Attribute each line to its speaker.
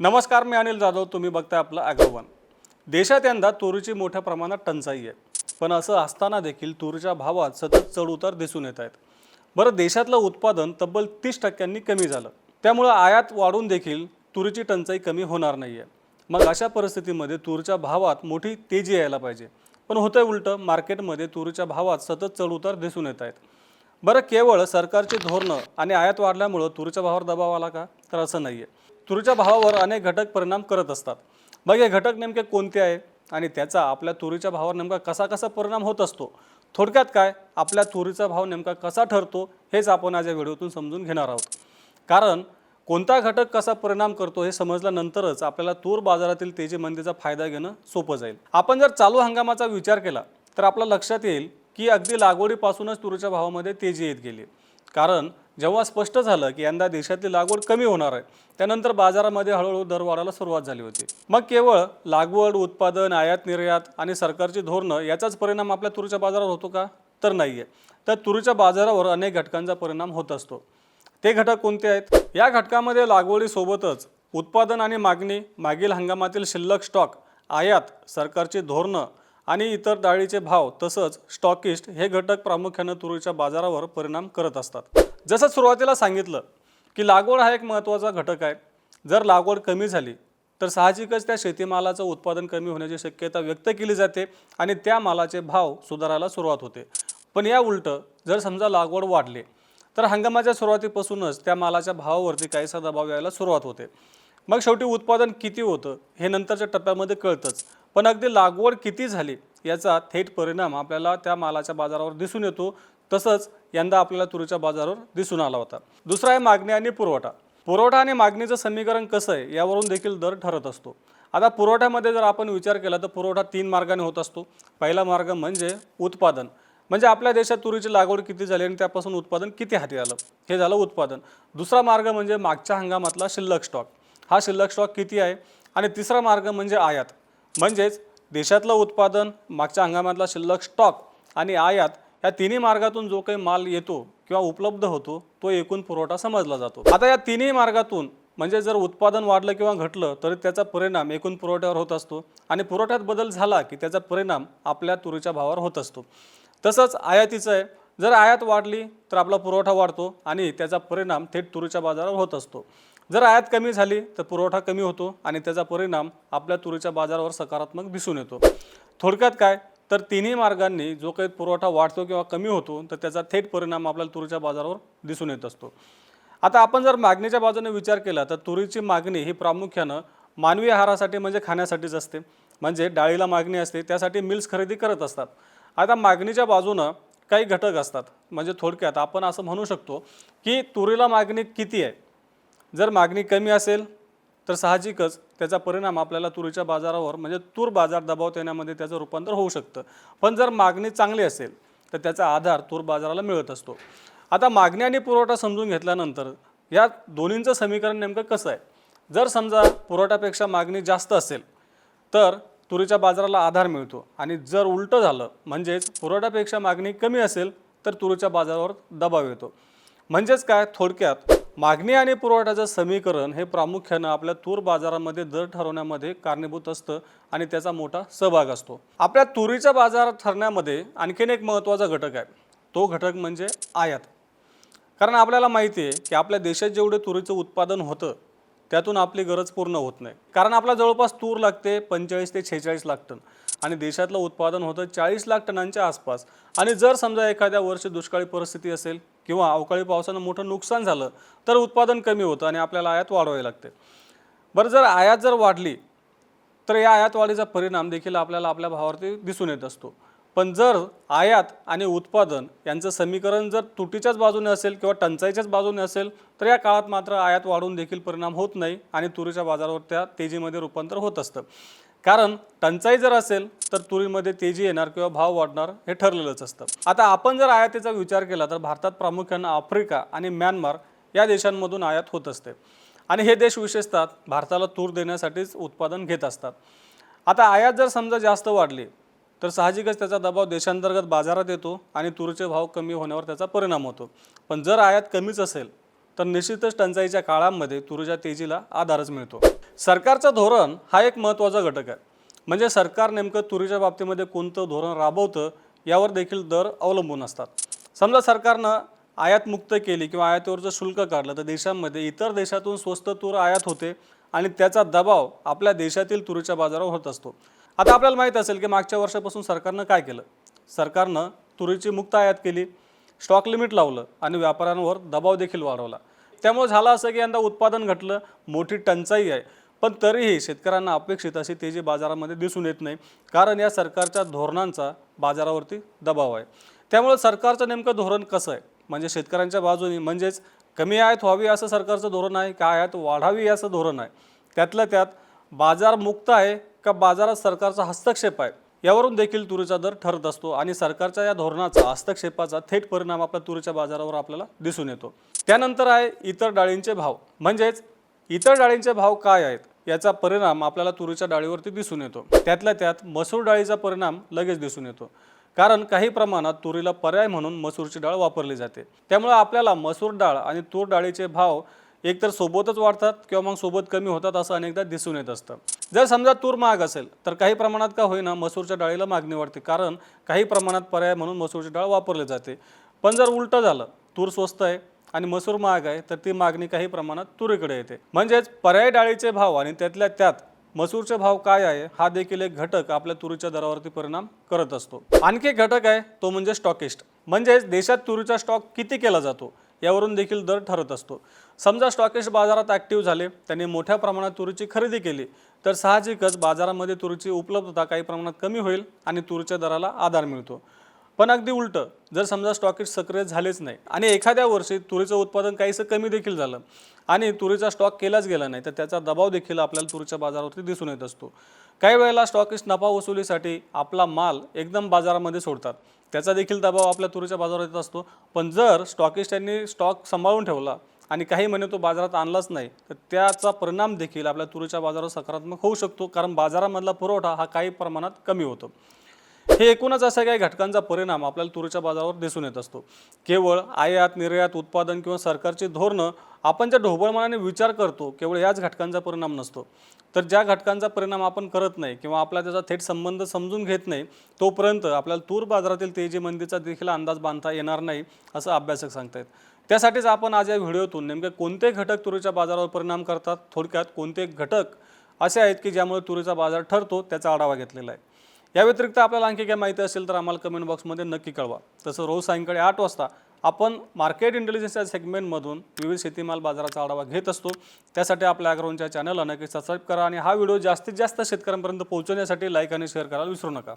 Speaker 1: नमस्कार मी अनिल जाधव. तुम्ही बघताय आपलं ॲग्रोवन देशात यंदा तुरीची मोठ्या प्रमाणात टंचाई आहे. पण असं असताना देखील तुरीच्या भावात सतत चढउतार दिसून येत आहेत. बरं देशातलं उत्पादन तब्बल तीस टक्क्यांनी कमी झालं. त्यामुळं आयात वाढून देखील तुरीची टंचाई कमी होणार नाही आहे मग अशा परिस्थितीमध्ये तुरीच्या भावात मोठी तेजी यायला पाहिजे. पण होतंय उलटं मार्केटमध्ये तुरीच्या भावात सतत चढउतार दिसून येत आहेत. बरं केवळ सरकारची धोरणं आणि आयात वाढल्यामुळं तुरीच्या भावावर दबाव आला का? तर असं नाही आहे तुरीच्या भावावर अनेक घटक परिणाम करत असतात. मग हे घटक नेमके कोणते आहे? आणि त्याचा आपल्या तुरीच्या भावावर नेमका कसा कसा परिणाम होत असतो? थोडक्यात काय? आपल्या तुरीचा भाव नेमका कसा ठरतो? हेच आपण आज या व्हिडिओतून समजून घेणार आहोत. कारण कोणता घटक कसा परिणाम करतो हे समजल्यानंतरच आपल्याला तूर बाजारातील तेजी मंदीचा फायदा घेणं सोपं जाईल. आपण जर चालू हंगामाचा विचार केला तर आपल्या लक्षात येईल की अगदी लागवडीपासूनच तुरीच्या भावामध्ये तेजी येत गेली कारण जेव्हा स्पष्ट झालं की यंदा देशातली लागवड कमी होणार आहे त्यानंतर बाजारामध्ये हळूहळू दर वाढायला सुरुवात झाली होती. मग केवळ लागवड उत्पादन आयात निर्यात आणि सरकारची धोरणं याचाच परिणाम आपल्या तुरीच्या बाजारावर होतो का? तर नाही आहे तर तुरीच्या बाजारावर अनेक घटकांचा परिणाम होत असतो. ते घटक कोणते आहेत? या घटकामध्ये लागवडीसोबतच उत्पादन आणि मागणी मागील हंगामातील शिल्लक स्टॉक आयात सरकारची धोरणं आणि इतर डाळीचे भाव तसंच स्टॉकिस्ट हे घटक प्रामुख्यानं तुरीच्या बाजारावर परिणाम करत असतात. जसं सुरुवातीला सांगितलं की लागवड हा एक महत्त्वाचा घटक आहे. जर लागवड कमी झाली तर साहजिकच त्या शेतीमालाचं उत्पादन कमी होण्याची शक्यता व्यक्त केली जाते आणि त्या मालाचे भाव सुधारायला सुरुवात होते. पण या उलटं जर समजा लागवड वाढली तर हंगामाच्या सुरुवातीपासूनच त्या मालाच्या भावावरती काहीसा दबाव यायला सुरुवात होते. मग शेवटी उत्पादन किती होतं हे नंतरच्या टप्प्यामध्ये कळतंच. पण अगदी लागवड किती झाली याचा थेट परिणाम आपल्याला त्या मालाच्या बाजारावर दिसून येतो. तसंच यंदा आपल्याला तुरीच्या बाजारावर दिसून आला होता. दुसरा आहे मागणी आणि पुरवठा. पुरवठा आणि मागणीचं समीकरण कसं आहे यावरून देखील दर ठरत असतो. आता पुरवठ्यामध्ये जर आपण विचार केला तर पुरवठा तीन मार्गाने होत असतो. पहिला मार्ग म्हणजे उत्पादन. म्हणजे आपल्या देशात तुरीची लागवड किती झाली आणि त्यापासून उत्पादन किती हाती आलं? हे झालं उत्पादन. दुसरा मार्ग म्हणजे मागच्या हंगामातला शिल्लक स्टॉक. हा शिल्लक स्टॉक किती आहे? आणि तिसरा मार्ग म्हणजे आयात. म्हणजेच देशातलं उत्पादन मागच्या हंगामातला शिल्लक स्टॉक आणि आयात या तिन्ही मार्गातून जो काही माल येतो किंवा उपलब्ध होतो तो एकूण पुरवठा समजला जातो. आता या तिन्ही मार्गातून म्हणजे जर उत्पादन वाढलं किंवा घटलं तरी त्याचा परिणाम एकूण पुरवठ्यावर होत असतो. आणि पुरवठ्यात बदल झाला की त्याचा परिणाम आपल्या तुरीच्या भावावर होत असतो. तसंच आयातीचं आहे. जर आयात वाढली तर आपला पुरवठा वाढतो आणि त्याचा परिणाम थेट तुरीच्या बाजारावर होत असतो. जर आयात कमी झाली तर पुरवठा कमी होतो आणि त्याचा परिणाम आपल्या तुरीच्या बाजारावर सकारात्मक दिसून येतो. थोडक्यात काय? तर तिन्ही मार्गांनी जो काही पुरवठा वाढतो किंवा कमी होतो तर त्याचा थेट परिणाम आपल्याला तुरीच्या बाजारावर दिसून येत असतो. आता आपण जर मागणीच्या बाजूने विचार केला तर तुरीची मागणी ही प्रामुख्यानं मानवी आहारासाठी म्हणजे खाण्यासाठीच असते. म्हणजे डाळीला मागणी असते त्यासाठी मिल्स खरेदी करत असतात. आता मागणीच्या बाजूनं काही घटक असतात. म्हणजे थोडक्यात आपण असं म्हणू शकतो की तुरीला मागणी किती आहे? जर मागणी कमी असेल तर साहजिकच त्याचा परिणाम आपल्याला तुरीच्या बाजारावर म्हणजे तूर बाजार दबाव येण्यामध्ये त्याचं रूपांतर होऊ शकतं. पण जर मागणी चांगली असेल तर त्याचा आधार तूर बाजाराला मिळत असतो. आता मागणी आणि पुरवठा समजून घेतल्यानंतर या दोन्हींचं समीकरण नेमकं कसं आहे? जर समजा पुरवठ्यापेक्षा मागणी जास्त असेल तर तुरीच्या बाजाराला आधार मिळतो. आणि जर उलटं झालं म्हणजेच पुरवठ्यापेक्षा मागणी कमी असेल तर तुरीच्या बाजारावर दबाव येतो. म्हणजेच काय? थोडक्यात मागणी आणि पुरवठ्याचं समीकरण हे प्रामुख्यानं आपल्या तूर बाजारामध्ये दर ठरवण्यामध्ये कारणीभूत असतं आणि त्याचा मोठा सहभाग असतो. आपल्या तुरीचा बाजार ठरण्यामध्ये आणखीन एक महत्त्वाचा घटक आहे. तो घटक म्हणजे आयात. कारण आपल्याला माहिती आहे की आपल्या देशात जेवढे तुरीचं उत्पादन होतं त्यातून आपली गरज पूर्ण होत नाही. कारण आपला जवळपास तूर लागते पंचेचाळीस ते छेचाळीस लाख टन आणि देशातलं उत्पादन होतं चाळीस लाख टनांच्या आसपास. आणि जर समजा एखाद्या वर्षी दुष्काळी परिस्थिती असेल किंवा अवकाळी पावसानं मोठं नुकसान झालं तर उत्पादन कमी होतं आणि आपल्याला आयात वाढवावी लागते. बरं जर आयात जर वाढली तर या आयात वाढीचा परिणाम देखील आपल्याला आपल्या भावावरती दिसून येत असतो. पण जर आयात आणि उत्पादन यांचं समीकरण जर तुटीच्याच बाजूने असेल किंवा टंचाईच्याच बाजूने असेल तर या काळात मात्र आयात वाढून देखील परिणाम होत नाही आणि तुरीच्या बाजारावर त्या तेजीमध्ये रूपांतर होत असतं. कारण टंचाई जर असेल तर तुरीमध्ये तेजी येणार किंवा भाव वाढणार हे ठरलेलंच असतं. आता आपण जर आयातीचा विचार केला तर भारतात प्रामुख्यानं आफ्रिका आणि म्यानमार या देशांमधून आयात होत असते. आणि हे देश विशेषतः भारताला तूर देण्यासाठीच उत्पादन घेत असतात. आता आयात जर समजा जास्त वाढली तर साहजिकच त्याचा दबाव देशांतर्गत बाजारात येतो आणि तूरचे भाव कमी होण्यावर त्याचा परिणाम होतो. पण जर आयात कमीच असेल तर निश्चितच टंचाईच्या काळामध्ये तुरीच्या तेजीला आधारच मिळतो. सरकारचं धोरण हा एक महत्त्वाचा घटक आहे. म्हणजे सरकार नेमकं तुरीच्या बाबतीमध्ये कोणतं धोरण राबवतं यावर देखील दर अवलंबून असतात. समजा सरकारनं आयात मुक्त केली किंवा आयातीवरचं शुल्क काढलं तर देशांमध्ये इतर देशातून स्वस्त तूर आयात होते आणि त्याचा दबाव आपल्या देशातील तुरीच्या बाजारावर होत असतो. आता आपल्याला माहीत असेल की मागच्या वर्षापासून सरकारनं काय केलं? सरकारनं तुरीची मुक्त आयात केली स्टॉक लिमिट लावलं आणि व्यापाऱ्यांवर दबाव देखील वाढवला. त्यामुळे झालं असं की यंदा उत्पादन घटलं मोठी टंचाई आहे. पण तरीही शेतकऱ्यांना अपेक्षित अशी तेजी बाजारामध्ये दिसून येत नाही कारण या सरकारच्या धोरणांचा बाजारावरती दबाव आहे. त्यामुळे सरकारचं नेमकं धोरण कसं आहे? म्हणजे शेतकऱ्यांच्या बाजूने म्हणजेच कमी आयात व्हावी असं सरकारचं धोरण आहे का आयात वाढावी असं धोरण आहे? त्यातल्या त्यात बाजार मुक्त आहे का बाजारात सरकारचा हस्तक्षेप आहे? यावरून देखील तुरीचा दर ठरत असतो आणि सरकारच्या या धोरणाचा हस्तक्षेपाचा थेट परिणाम आपल्या तुरीच्या बाजारावर आपल्याला दिसून येतो. त्यानंतर आहे इतर डाळींचे भाव. म्हणजेच इतर डाळींचे भाव काय आहेत याचा परिणाम आपल्याला तुरीच्या डाळीवरती दिसून येतो. त्यातल्या त्यात मसूर डाळीचा परिणाम लगेच दिसून येतो. कारण काही प्रमाणात तुरीला पर्याय म्हणून मसूरची डाळ वापरली जाते. त्यामुळे आपल्याला मसूर डाळ आणि तूर डाळीचे भाव एकतर सोबतच वाढतात किंवा मग सोबत कमी होतात असं अनेकदा दिसून येत असतं. जर समजा तूर महाग असेल तर काही प्रमाणात का होईना मसूरच्या डाळीला मागणी वाढते. कारण काही प्रमाणात पर्याय म्हणून मसूरची डाळ वापरली जाते. पण जर उलटं झालं तूर स्वस्त आहे आणि मसूर महाग आहे तर ती मागणी काही प्रमाणात तुरीकडे येते. म्हणजेच पर्याय डाळीचे भाव आणि त्यातल्या त्यात मसूरचे भाव काय आहे हा देखील एक घटक आपल्या तुरीच्या दरावरती परिणाम करत असतो. आणखी एक घटक आहे तो म्हणजे स्टॉकिस्ट. म्हणजेच देशात तुरीचा स्टॉक किती केला जातो यावरून देखील दर ठरत असतो. समजा स्टॉकिस्ट बाजारात ॲक्टिव्ह झाले त्यांनी मोठ्या प्रमाणात तुरीची खरेदी केली तर साहजिकच बाजारामध्ये तुरीची उपलब्धता काही प्रमाणात कमी होईल आणि तुरीच्या दराला आधार मिळतो. पण अगदी उलटं जर समजा स्टॉकेज सक्रिय झालेच नाही आणि एखाद्या वर्षी तुरीचं उत्पादन काहीसं कमी देखील झालं आणि तुरीचा स्टॉक केलाच गेला नाही तर त्याचा दबाव देखील आपल्याला तुरीच्या बाजारावरती दिसून येत असतो. काही वेळेला स्टॉकिस्ट नफा वसुलीसाठी आपला माल एकदम बाजारामध्ये सोडतात. त्याचा देखील दबाव आपल्या तुरीच्या बाजारावर येत असतो. पण जर स्टॉकिस्ट यांनी स्टॉक सांभाळून ठेवला आणि काही महिने तो बाजारात आणलाच नाही तर त्याचा परिणाम देखील आपल्या तुरीच्या बाजारावर सकारात्मक होऊ शकतो. कारण बाजारामधला पुरवठा हा काही प्रमाणात कमी होतो. हे एकूणच असा काही घटकांचा परिणाम आपल्याला तुरीच्या बाजारावर दिसून येत असतो. केवळ आयात निर्यात उत्पादन किंवा सरकारची धोरणं आपण ज्या ढोबळमानाने विचार करतो केवळ याच घटकांचा परिणाम नसतो. तर ज्या घटकांचा परिणाम आपण करत नाही किंवा आपला त्याचा थेट संबंध समजून घेत नाही तोपर्यंत आपल्याला तूर बाजारातील तेजी मंदीचा देखील अंदाज बांधता येणार नाही असं अभ्यासक सांगतायत. त्यासाठीच आपण आज या व्हिडिओतून नेमके कोणते घटक तुरीच्या बाजारावर परिणाम करतात थोडक्यात कोणते घटक असे आहेत की ज्यामुळे तुरीचा बाजार ठरतो त्याचा आढावा घेतलेला आहे. या व्यतिरिक्त आपल्याला आणखी काही माहिती असेल तर आम्हाला कमेंट बॉक्समध्ये नक्की कळवा. तसं रोज सायंकाळी आठ वाजता आपण मार्केट इंटेलिजन्स या सेगमेंटमधून विविध शेतीमाल बाजाराचा आढावा घेत असतो. त्यासाठी आपल्या अग्रवनच्या चॅनलला नक्की सबस्क्राईब करा आणि हा व्हिडिओ जास्तीत जास्त शेतकऱ्यांपर्यंत पोहोचवण्यासाठी लाईक आणि शेअर करायला विसरू नका.